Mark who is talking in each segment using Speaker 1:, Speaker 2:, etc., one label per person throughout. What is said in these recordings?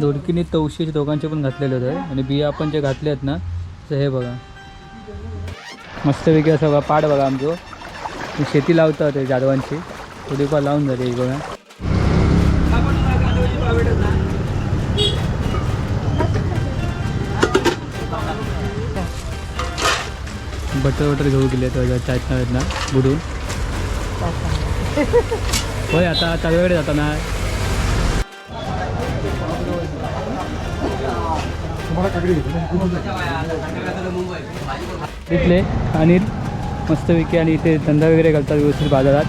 Speaker 1: दोडकीने तवशीचे दोघांचे पण घातलेले होते. आणि बिया आपण जे घातले आहेत ना तर हे बघा. मस्तपैकी असं बघा पाड बघा आमचं. शेती लावतात ते जाधवांची. थोडीफार लावून जाते बघा बटर वटर घेऊ गेले तर चायत आहेत ना बुडून. होय आता तव्याकडे जाताना. इथले अनिल मस्तपैकी आणि इथे धंदा वगैरे घालतात व्यवस्थित बाजारात.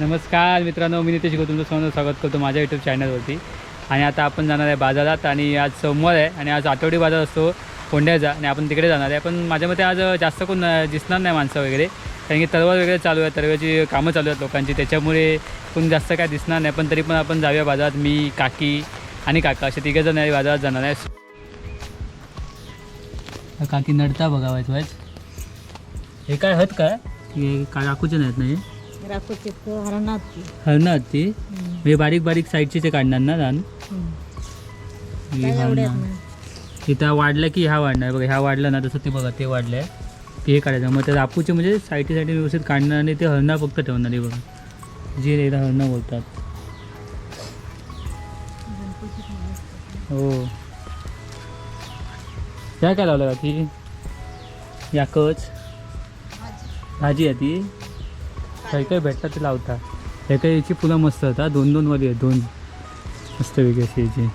Speaker 1: नमस्कार मित्रांनो मी नितेश गौतम तुमचं स्वागत करतो माझ्या यूट्यूब चॅनलवरती आणि आता आपण जाणार आहे बाजारात आणि आज सोमवार आहे आणि आज आठवडी बाजार असतो कोंड्याचा आणि आपण तिकडे जाणार आहे. पण माझ्या मते आज जास्त कोण दिसणार नाही माणसं वगैरे. कारण की तरवा वगैरे चालू आहे तरव्याची कामं चालू आहेत लोकांची. त्याच्यामुळे कोण जास्त काय दिसणार नाही. पण तरी पण आपण जाऊया बाजारात मी काकी आणि काका. असे तिघे आहे बाजारात जाणार आहे. काकी नडता बघा वाईट हे काय हत काय? हे का काकूचे नाहीत नाही हे
Speaker 2: राखूची हरणाची.
Speaker 1: हरणं ती हे बारीक बारीक साईडचे ते काढणार ना रान? ही हरणं. इथं वाढलं की ह्या वाढणार बघा ह्या वाढलं ना तसं ते बघा ते वाढलं आहे ते हे काढायचं. मग त्या रापूचे म्हणजे साईटी साईटी व्यवस्थित काढणार आणि ते हरणं फक्त ठेवणार आहे बघा. जे एकदा हरणं बोलतात. हो. या काय लावलं का ती याकच भाजी आहे ती? काही काही भेटतात ते लावता. काही काही याची फुलं मस्त होता दोन दोन वाली आहेत दोन. मस्त वेगळी अशी याची.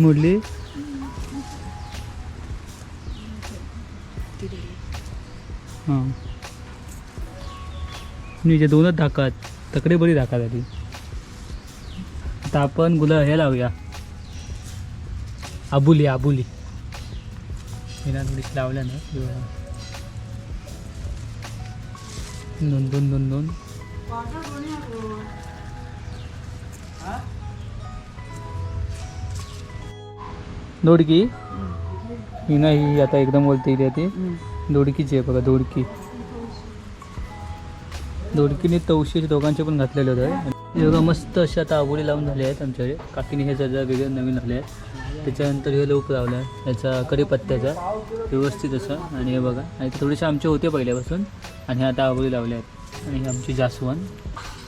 Speaker 1: मुरली? हां. म्हणजे दोनच धाकात तकडे बरी धाका झाली. आता आपण गुला हे लावूया. आबुली आबुली. विना थोडीशी लावल्या ना. हे बघा. दोन दोन दोन दोन. दोडकी. ही आता एकदम बोलते इथे ती. दोडकीची आहे बघा दोडकी. दोडकीने तवशीचे दोघांचे पण घातलेले होते. हे बघा मस्त अशा आता आबोली लावून झाले आहेत आमच्याकडे काकीने हे सगळं वेगळे नवीन झाले आहेत. त्याच्यानंतर हे लोक लावलं आहे. याचा कढीपत्त्याचा. व्यवस्थित असं. आणि हे बघा आणि थोडेसे आमचे होते पहिल्यापासून. आणि हे आता आबोली लावले आहेत. आणि हे आमची जास्वंद.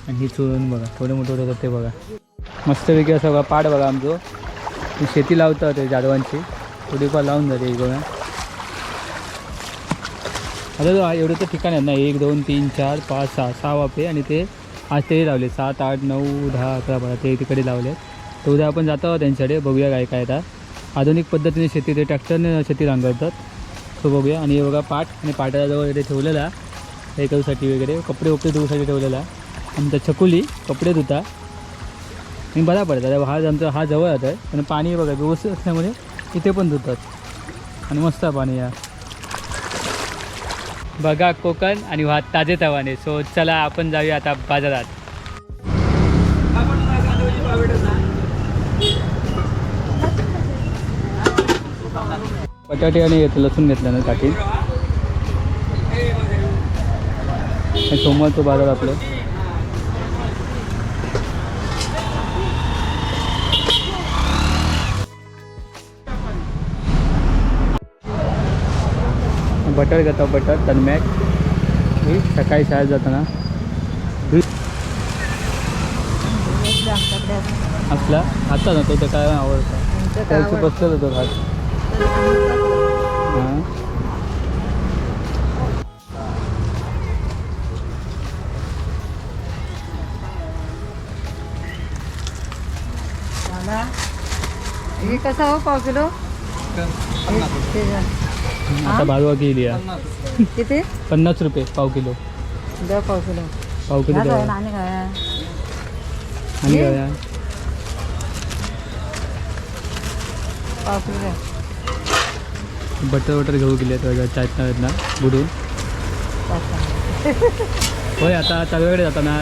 Speaker 1: आणि ही चोळून बघा थोडे मोठे होते ते बघा. मस्तपैकी असं बघा पाड बघा आमचं. शेती लावतात ते जाडवांची. थोडीफार लावून जाते एक बघा आता एवढं तर ठिकाण आहेत ना. एक दोन तीन चार पाच सहा सहा वापे आणि ते आज तेही लावले सात आठ नऊ दहा अकरा बारा ते तिकडे लावले. तर उद्या आपण जात आहोत त्यांच्याकडे बघूया काय काय आता आधुनिक पद्धतीने शेती ते ट्रॅक्टरने शेती रांगवतात. तो बघूया. आणि हे बघा पाट आणि पाटाजवळ वगैरे ठेवलेला. हे करूसाठी वगैरे कपडे उपडे धुवूसाठी ठेवलेला. आणि त्या छकुली कपडे धुता. आणि बरा पडतात. हा आमचा हा जवळ येत आहे पण पाणी बघा व्यवस्थित असल्यामुळे इथे पण धुतात. आणि मस्त आहे पाणी या. बघा कोकण आणि वाहत ताजे तवाने सो चला आपण जाऊया आता बाजारात. बटाटे आणि घेतलं लसूण घेतलं ना टाकी. सोमवारचं बाजार आपलं. बटर घेतो बटर तन्मॅट हे सकाळी शाळेत जाताना. असला आता ना तो तर काय आवडतं. त्याचं बसलं होतो. घाट हां
Speaker 2: हे कसं हो पाव किलो.
Speaker 1: आता बाजूला केली आहे.
Speaker 2: किती?
Speaker 1: पन्नास रुपये पाव किलो.
Speaker 2: द्या पाव किलो.
Speaker 1: पाव किलो द्या
Speaker 2: आणि काय?
Speaker 1: आणि काय?
Speaker 2: पाव किलो. द्या
Speaker 1: बटर वटर घेऊ गेले तर चायत ना बुडून. होय आता तळव्याकडे जाताना.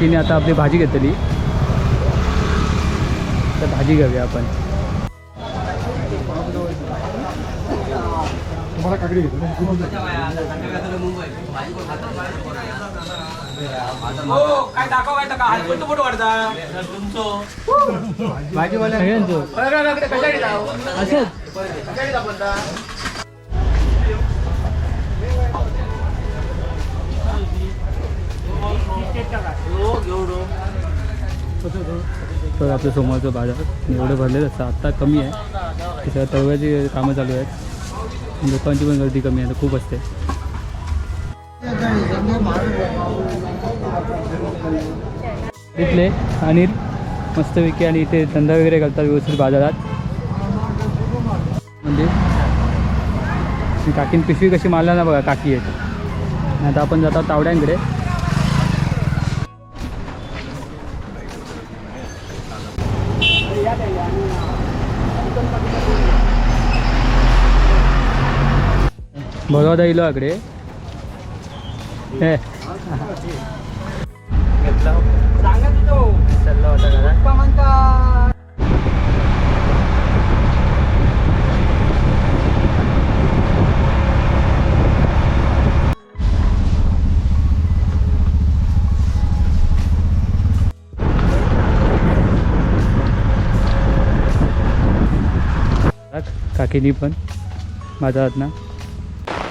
Speaker 1: तिने आता आपली भाजी घेतली. तर भाजी घेऊया आपण.
Speaker 3: काय दाखव काय टाका हात पण फोटो काढता
Speaker 1: सगळ्यांचं. असंच तर आपलं समोरचं बाजार एवढं भरलेलं असतं आत्ता कमी आहे. तिथं तळव्याची कामं चालू आहेत. लोकांची पण गर्दी कमी आहे खूप असते. इथले अनिल मस्तपैकी आणि इथे धंदा वगैरे करतात व्यवस्थित बाजारात. म्हणजे काकीन पिशवी कशी मारला ना बघा काकी आहेत. आता आपण जातो तावड्यांकडे. बरोदा येईल
Speaker 3: आकडे.
Speaker 1: काकीनी पण बाजारात ना.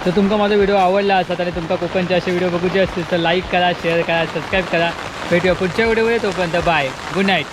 Speaker 1: तर तुमका माझा व्हिडिओ आवडला असतात आणि तुमका कोकणचे असे व्हिडिओ बघूचे असतील तर लाईक करा शेअर करा सबस्क्राईब करा. भेटूया पुढच्या व्हिडिओमध्ये तोपर्यंत बाय गुड नाईट